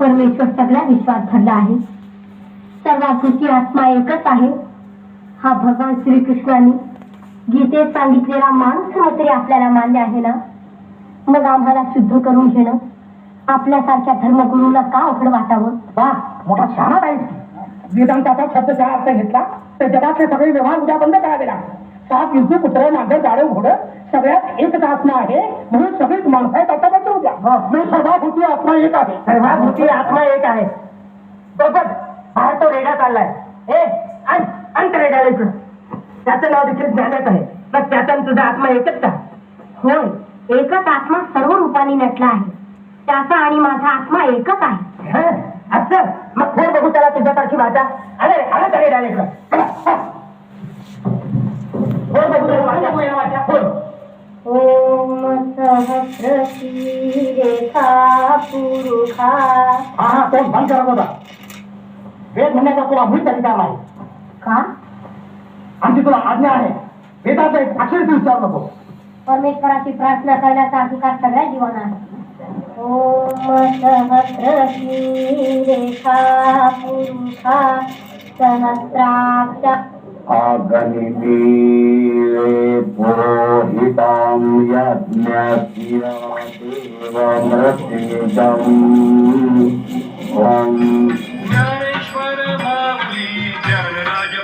परमेश्वर सगळ्या विश्वात भरला आहे. सर्वाकृती आत्मा एकच आहे. हा भगवान श्रीकृष्णाने गीतेत सांगितलेला माणूस तरी आपल्याला मान्य आहे ना? मग आम्हाला शुद्ध करून घेणं आपल्यासारख्या धर्मगुरूंना का अवघड वाटावं? वा मोठा शाळा आहे वेदांताचा शब्दचा अर्थ घेतला तर जगातले सगळे व्यवहार उद्या बंद करावे लागतात सात युद्ध कुत्र नागर गाडे घोड सगळ्यात एकच आत्मा आहे म्हणून सगळीच माणसं आहेत आता बंद उद्या मी सर्वाभूती आत्मा एक आहे. सर्वाभूती आत्मा एक आहे. तो बघ बाहेर तो रेडा चाललाय. ए आण आण त्या रेड्याला इकडं. त्याचं नाव देखील ज्ञानात आहे. मग त्याचा आणि तुझा आत्मा एकच का होय एकच आत्मा सर्व रूपाने नटला आहे. त्याचा आणि माझा आत्मा एकच आहे. हं? असं. मग फोन बघू त्याला तुझ्यासारखी भाषा. आले त्या रेड्याला इकडं. सहस्रशी रेखा पुरुषा हा हा कोण बंद करत होता वेद म्हणण्याचा तुला भूत अधिकार नाही. का? आमची तुला आज्ञा आहे. वेदाचा एक अक्षर विचार नको. परमेश्वराची प्रार्थना करण्याचा अधिकार सगळ्या जीवांना आहे. ओम सहस्रशी रेखा पुरुषा सहस्राक्ष ज्ञानेश्वर भावी ज्ञानराज